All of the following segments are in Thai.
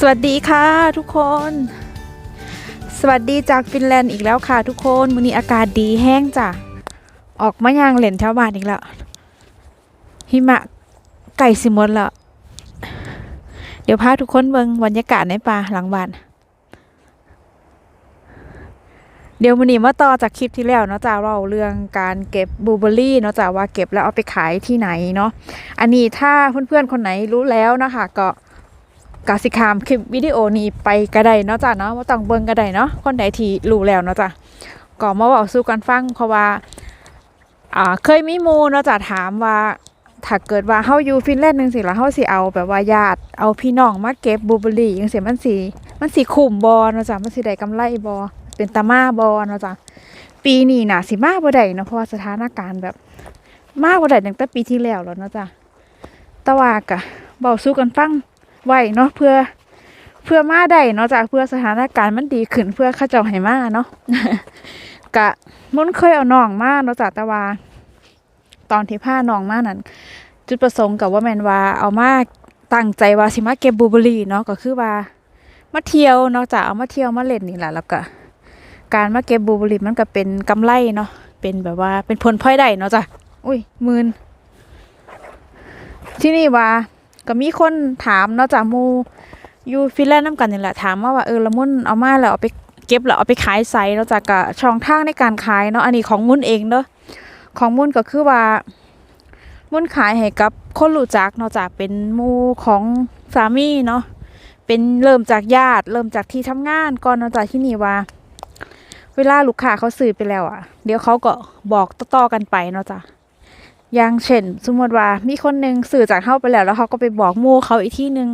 สวัสดีค่ะทุกคน สวัสดีจากฟินแลนด์อีกแล้วค่ะทุกคนวันนี้อากาศดีแห้งจ้ะ ออกมายางเล่นแถวบ้านอีกแล้ว หิมะไก่สิมดแล้ว ดี๋ยวพาทุกคนเบิ่งบรรยากาศในป่าหลังบ้าน เดี๋ยววันนี้มาต่อจากคลิปที่แล้วเนาะจ้าเราเรื่องการเก็บบลูเบอร์รี่เนาะจ้าว่าเก็บแล้วเอาไปขายที่ไหนเนาะ อันนี้ถ้าเพื่อนๆคนไหนรู้แล้วนะคะก็กสิคามคลิปวิดีโอนี้ไปก็ไดเนาะจ้ะเนาะว่าต้องเบิ่งก็ไดเนาะคนใดที่รู้แล้วเนาะจ้ะก็มาเว้าสู่กันฟังเพราะว่าเคยมีมู่เนาะจ้ะถามว่า ถ้าเกิดว่าเฮาอยู่ฟินแลนด์จังซี่ล่ะเฮาสิเอาแบบว่าญาติเอาพี่น้องมาเก็บบลูเบอรี่จังซี่มันสิมันสิคุ้มบ่เนาะจ้ะมันสิได้กำไรบ่เป็นตามาบ่เนาะจ้ะปีนี้น่ะสิมาบ่ได้เนาะเพราะว่าสถานการณ์แบบ มาบ่ได้ตั้งแต่ปีที่แล้วแล้วเนาะจ้ะแต่ว่าก็เว้าสู่กันฟังไว้เนาะเพื่อเพื่อมาได้เนาะจากเพื่อสถานการณ์มันดีขึ้นเพื่อข้าเจ้าให้มาเนาะกะมุนเคยเอาน้องมาเนาะจากต่ว่า ตอนที่พาน้องมานั้นจุดประสงค์กับว่าแมนว่าเอามาตั้งใจว่าสิมาเก็บบูเบอรี่เนาะก็คือว่ามาเที่ยวเนาะจากเอามาเที่ยวมาเล่นนี่แหละแล้วก็การมาเก็บบูเบอรี่มันก็เป็นกำไรเนาะเป็นแบบว่าเป็นผลพลอยได้เนาะจ้ะอุ้ยมื่นที่นี่ว่าก็มีคนถามเนาะจากมูอยู่ฟินแลนด์น้ำกันนี่แหละถามมาว่าเออละมุนเอามาแล้วเอาไปเก็บแล้วเอาไปขายไซเนาะจากกะช่องทางในการขายเนาะอันนี้ของมุนเองเนาะ ของมุนก็คือว่า มุนขายให้กับคนรู้จักเนาะจากเป็นมูของสามีเนาะเป็นเริ่มจากญาติ เริ่มจากที่ทำงานก่อนเนาะจากที่นี่ว่า เวลาลูกค้าเขาซื้อไปแล้วอะ เดี๋ยวเขาก็บอกต่อๆกันไปเนาะจ้ะอย่างเช่น สมมติว่ามีคนหนึ่งสื่อจากเข้าไปแล้ว แล้วเขาก็ไปบอกมู่เขาอีกที่หนึ่ง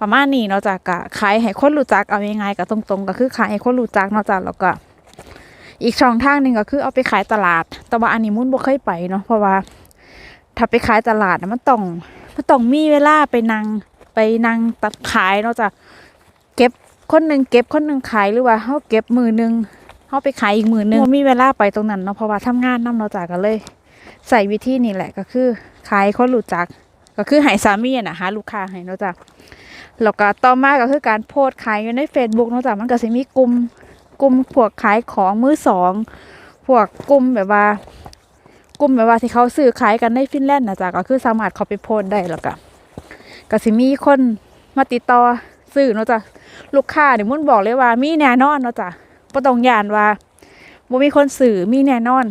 ประมาณนี้เนาะจากกะขายให้คนรู้จักเอายังไงก็ตรงๆ ก็คือขายให้คนรู้จักเนาะจากแล้วก็ อีกช่องทางหนึ่งก็คือเอาไปขายตลาด แต่ว่าอันนี้มุ่นบ่เคยไปเนาะเพราะว่า ถ้าไปขายตลาดนะมันต้องมันต้องมีเวลาไปนั่งไปนั่งตัดขายเนาะจากเก็บคนหนึ่งเก็บคนหนึ่งขายหรือว่าเขาเก็บมือหนึ่งเขาไปขายอีกมือหนึ่งมีเวลาไปตรงนั้นเนาะเพราะว่าทำงานนํเนาจากกันเลย ใส่วิธีนี่แหละก็คือขายให้คนรู้จัก ก็คือให้สามีนะหาลูกค้าให้เนาะจ้ะแล้วก็ต่อมาก็คือการโพสต์ขายอยู่ใน Facebook เนาะจ้ะมันก็สิมีกลุ่ม กลุ่มพวกขายของมือสองพวกกลุ่มแบบว่ากลุ่มแบบว่าที่เขาซื้อขายกันในฟินแลนด์นะจ๊ะก็คือสามารถเขาไปโพสได้แล้วก็ก็สิมีคนมาติดต่อซื้อเนาะจ้ะลูกค้าเนี่ยมุ่นบอกเลยว่ามีแน่นอนเนาะจ้ะบ่ต้องยานว่าบ่มีคนซื้อมีแน่นอน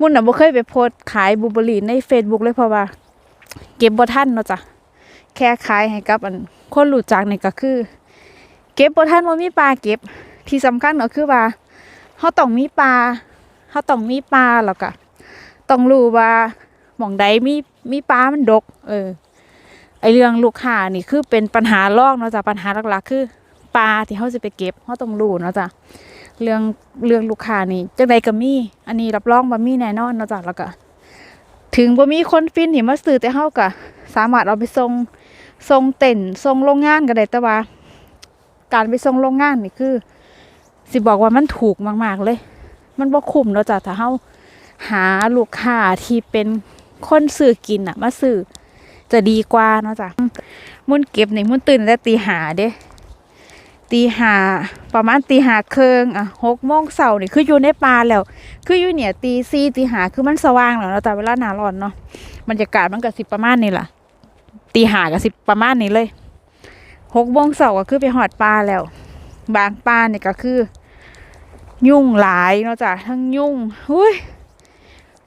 มุ่นน่ะบ่เคยไปโพสขายบูเบอร์รี่ใน Facebook เลยเพราะว่า เก็บบ่ทันเนาะจ้ะแค่ขายให้กับอันคนรู้จักนี่ก็คือ เก็บบ่ทันบ่มีปลาเก็บ ที่สำคัญก็คือว่าเฮาต้องมีปลาเฮาต้องมีปลาแล้วก็ต้องรู้ว่าหม่องใดมีมีปลามันดก เออ ไอเรื่องลูกค้านี่คือเป็นปัญหารองเนาะจ้ะปัญหาหลักๆ คือปลาที่เฮาสิไปเก็บเฮาต้องรู้เนาะจ้ะเรื่องเรื่องลูกค้านี่จังใดก็มีอันนี้รับรองว่ามีแน่นอนเนาะจ้ะแล้วก็ถึงบ่มีคนฟินที่มาซื้อแต่เฮาก็สามารถเอาไปส่งส่งเต็นท์ส่งโรงงานก็ได้แต่ว่า การไปส่งโรงงานนี่คือ สิบอกว่ามันถูกมาก ๆ เลย มันบ่คุ้มเนาะจ้ะถ้าเฮาหาลูกค้าที่เป็นคนซื้อกินอะมาซื้อจะดีกว่าเนาะจ้ะมุ่นเก็บนี่มุ่นตื่นแต่ตีหาเด้ตีหาประมาณตีหาเคิงอะหกโมงเสาร์นี่คืออยู่ในป่าแล้ว คืออยู่เนี่ยตีสี่ตีหาคือมันสว่างแล้วเนาะแต่เวลาหนาร้อนเนาะบรรยากาศมันก็สิประมาณนี้ล่ะตีหาก็สิบประมาณนี้เลยหกโมงเสาร์ก็คือไปหอดปลาแล้ว บางปลาเนี่ยก็คือ ยุ่งหลายเนาะจ้ะทั้งยุ่งหุ้ย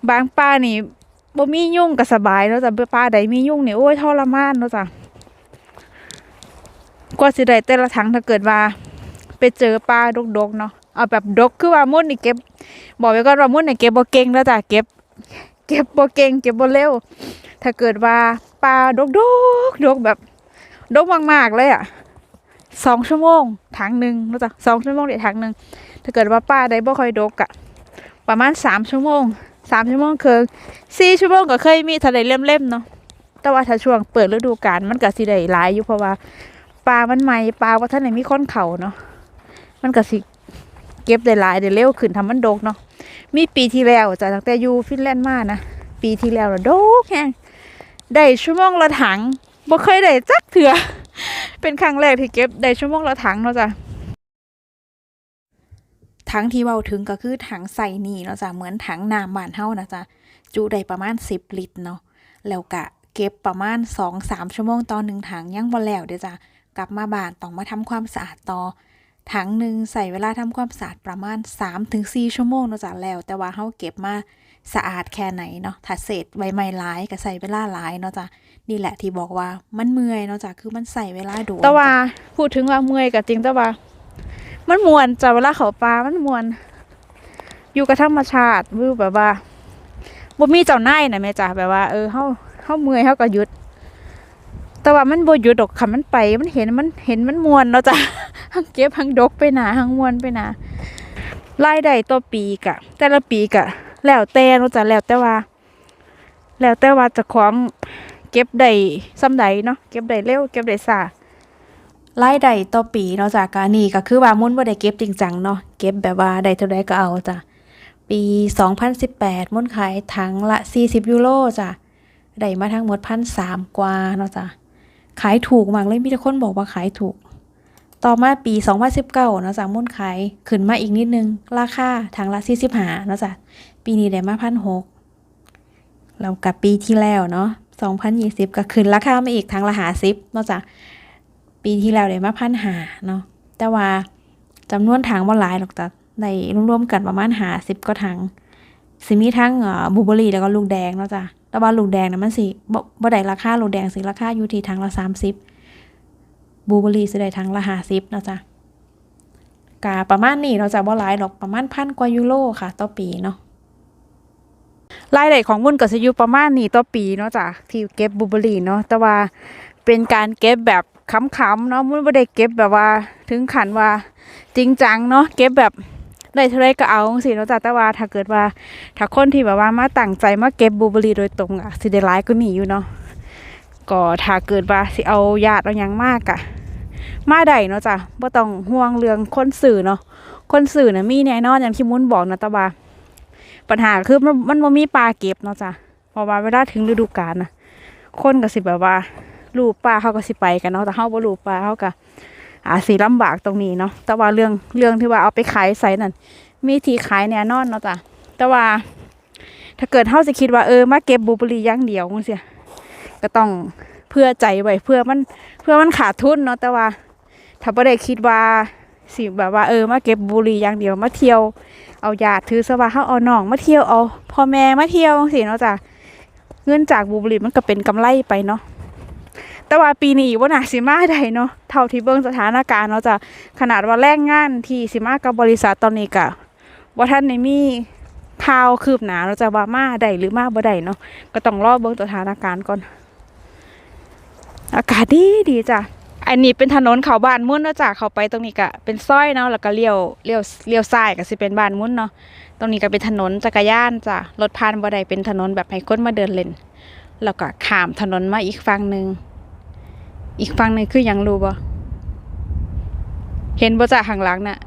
บางปลานี่บ่มียุ่งก็สบายเนาะจ้ะปลาใดมียุ่งเนี่ยโอ้ยทรมานเนาะจ้ะกว่าสิได้แต่ละครั้งถ้าเกิดว่า ไปเจอปลาดกๆเนาะเอาแบบดกคือว่ามุ่นนี่เก็บ บอกไว้ก่อนว่ามุ่นนี่เก็บบ่เก่งแล้วจ้ะเก็บ เก็บบ่เก่งเก็บบ่เร็ว ถ้าเกิดว่าปลาดกดกดกแบบดกมากๆเลยอะ สองชั่วโมงถังหนึ่งรู้จักสองชั่วโมงเดี๋ยวถังหนึ่งถ้าเกิดว่าปลาได้บ่ค่อยดกอะประมาณสามชั่วโมงสามชั่วโมงคือสี่ชั่วโมงก็เคยมีทะเลเล่มๆเนาะแต่ว่าถ้าช่วงเปิดฤดูกาลมันก็สิได้หลายอยู่เพราะว่าปลามันใหม่ปลาว่าท่านไหนมีค้นเขาเนาะมันก็สิเก็บได้หลายได้เร็วขึ้นทำมันดกเนาะมีปีที่แล้วจ้ะตั้งแต่อยู่ฟินแลนด์มานะปีที่แล้วนะดกแฮงได้ชั่วโมงละถังบ่เคยได้จักเถื่อ เป็นครั้งแรกที่เก็บได้ชั่วโมงละถังเนาะจ้ะถังที่เว้าถึงก็คือถังใส่นี่เนาะจ้ะเหมือนถังน้ำบ้านเฮานะจ๊ะจุได้ประมาณ 10 ลิตรเนาะแล้วก็เก็บประมาณ 2-3 ชั่วโมงต่อหนึ่งถังยังบ่แล้วเด้อจ้ะกลับมาบ้านต้องมาทำความสะอาดต่อถังหนึ่งใส่เวลาทำความสะอาดประมาณ 3-4 ชั่วโมงเนาะจ้ะแล้ว แต่ว่าเฮาเก็บมาสะอาดแค่ไหนเนาะถ้าเศษใบไม้หลายก็ใส่เวลาหลายเนาะจ้ะ นี่แหละที่บอกว่ามันเมื่อยเนาะจ้ะคือมันใส่เวลาโดูแต่ว่าพูดถึงว่าเมื่อยก็จริงแต่ว่า มันมวนจ้ะเวลาเขาปลามันมวน อยู่กับธรรมชาติวิวแบบว่าบ่มีเจ้านายนะแม่จ้ะแบบว่าเออเฮาเฮาเมื่อยเฮาก็หยุด แต่ว่ามันบ่หยุดดอกคันมันไป มันเห็นมันเห็นมันมวนเนาะจ้ะหังเก็บหังดกไปหนาหังมวนไปหนารายได้ต่อปีกะ แต่ละปีกะ แล้วแต่เนาะจ้ะแล้วแต่ว่า แล้วแต่ว่าจะของ เก็บได้ซ้ำใดเนาะเก็บได้เร็ว เก็บได้ช้ารายได้ต่อปีเนาะจ้ะกานี่ก็คือว่ามุ่นบ่าได้เก็บจริงจังเนาะเก็บแบบว่าได้เท่าใดก็เอาจ้ะปี 2018 มุ่นขายถังละ 40 ยูโรจ้ะได้มาทั้งหมด1,300กว่าเนาะจ้ะขายถูกมากเลยมีแต่คนบอกว่าขายถูก ต่อมาปี 2019เนาะจ้ะมุ่นขายขึ้นมาอีกนิดนึง ราคาถังละ 45เนาะจ้ะปีนี้ได้มา1,600แล้วกับปีที่แล้วเนาะ 2020 ก็ขึ้นราคามาอีกถังละ50เนาะจ้ะปีที่แล้วได้มาพันหาเนาะแต่ว่าจำนวนถังบ่หลายหรอกจ้ะได้รวมๆกันประมาณหาสิบก็ถังสิมีทั้งบูเบอรี่แล้วก็ลูกแดงเนาะจ้ะแต่ว่าลูกแดงนะมันสิบ่บ่ได้ราคาลูกแดงสิราคาอยู่ที่ถังละสามสิบบูเบอรี่สิได้ถังละหาสิบเนาะจ้ะกาประมาณนี้เราะจะบ่หลายหรอกประมาณพันกว่ายูโรค่ะ ต่อปีเนาะ รายได้ของมุ่นก็สิอยู่ประมาณนี้ต่อปีเนาะจ้ะที่เก็บบูเบอรี่เนาะแต่ว่าเป็นการเก็บแบบขำๆเนาะมันไม่ได้เก็บแบบว่าถึงขันว่าจริงจังเนาะเก็บแบบได้เท่าไรก็เอาสิเนาะจ้ะแต่ว่าถ้าเกิดว่าถ้าคนที่แบบว่ามาตั้งใจมาเก็บบลูเบอรี่โดยตรงอะสิได้ร้ายก็หนีอยู่เนาะก็ถ้าเกิดว่าสิเอาญาติเอายังมากอะมาได้เนาะจ้ะบ่ต้องห่วงเรื่องคนสื่อเนาะคนสื่อน่ะมีแน่นอนอย่างที่มุนบอกนะต่ว่า ปัญหาคือมันมันมีปลาเก็บเนาะจ้ะพราะว่าเวลาถึงฤดูกาลนะคนก็สิแบบว่าลูกป้าเขาก็สิไปกันเนาะแต่เขาบ่ลูกป้าเขาก็อาสิลำบากตรงนี้เนาะแต่ว่าเรื่องเรื่องที่ว่าเอาไปขายใส่นั่นมีที่ขายแน่นอนเนาะจ้ะแต่ว่า ถ้าเกิดเฮาสิคิดว่าเออมาเก็บบลูเบอรี่ย่างเดียวจังซี่ก็ต้องเพื่อใจไว้เพื่อมันเพื่อมันขาดทุนเนาะแต่ว่า ถ้าบ่ได้คิดว่าสิแบบว่าเออมาเก็บบลูเบอรี่อย่างเดียวมาเที่ยว เอาญาติถือซะว่าเฮาเอาน้องมาเที่ยวเอาพ่อแม่มาเที่ยวจังทีเนาะจ้ะเงินจากบูบอรี่มันก็เป็นกำไรไปเนาะแต่ว่าปีนี้ว่าหนาสิมาได้เนาะเท่าที่เบิ่งสถานการณ์เนาะจ้ะขนาดว่าแรงงานที่สิมากับบริษัทตอนนี้ก็ว่าท่านในมีข่าวคืบหนาเราจะว่ามาได้หรือมาบ่ได้เนาะก็ต้องรอเบิ่งสถานการณ์ก่อน อากาศดีดีจ้ะ อันนี้เป็นถนนเขาบ้านมุ่นเนาะจ้ะเขาไปตรงนี้ก็เป็นซอยเนาะแล้วก็เลี้ยวเลี้ยวเลี้ยวซ้ายก็สิเป็นบ้านมุ่นเนาะตรงนี้ก็เป็นถนนจักรยานจ้ะรถผ่านบ่ได้เป็นถนนแบบให้คนมาเดินเล่นแล้วก็ข้ามถนนมาอีกฝั่งหนึ่งอีกฝั่งหนึ่งคือยังรู้บ่เห็นบ่จ้ะข้างหลังน่ะ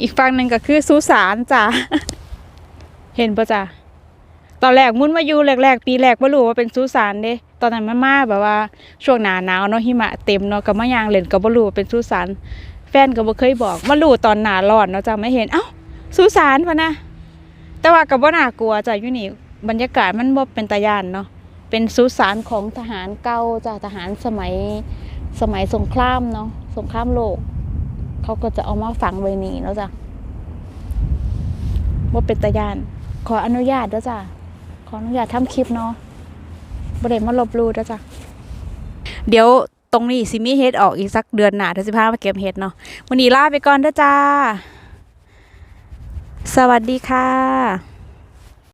อีกฝั่งหนึ่งก็คือสุสานจ้ะเห็นบ่จ้ะตอนแรกมุ่นมาอยู่แรกๆปีแรกบ่รู้ว่าเป็นสุสานเด้ ตอนนั้นมันมาแบบว่าช่วงหนาหนาวเนาะหิมะเต็มเนาะก็มายางเล่นก็บ่รู้ว่าเป็นสุสานแฟนก็บ่เคยบอกมารู้ตอนหนาร้อนเนาะจ้ะไม่เห็นเอ้าสุสานพะนะแต่ว่าก็บ่น่ากลัวจ้ะอยู่นี่บรรยากาศมันบ่เป็นตาย่านเนาะเป็นสุสานของทหารเก่าจ้ะทหารสมัยสมัยสงครามเนาะสงครามโลก เขาก็จะเอามาฝังไว้นี่เนาะจ้ะว่าเป็นตะยาน ขออนุญาตเด้อจ้ะ ขออนุญาตทำคลิปเนาะ บ่ได้มาลบลู่เด้อจ้ะเดี๋ยวตรงนี้สิมีเฮ็ดออกอีกสักเดือนหน้าเดือนสิพามาเก็บเฮ็ดเนาะวันนี้ลาไปก่อนเด้อจ้า สวัสดีค่ะ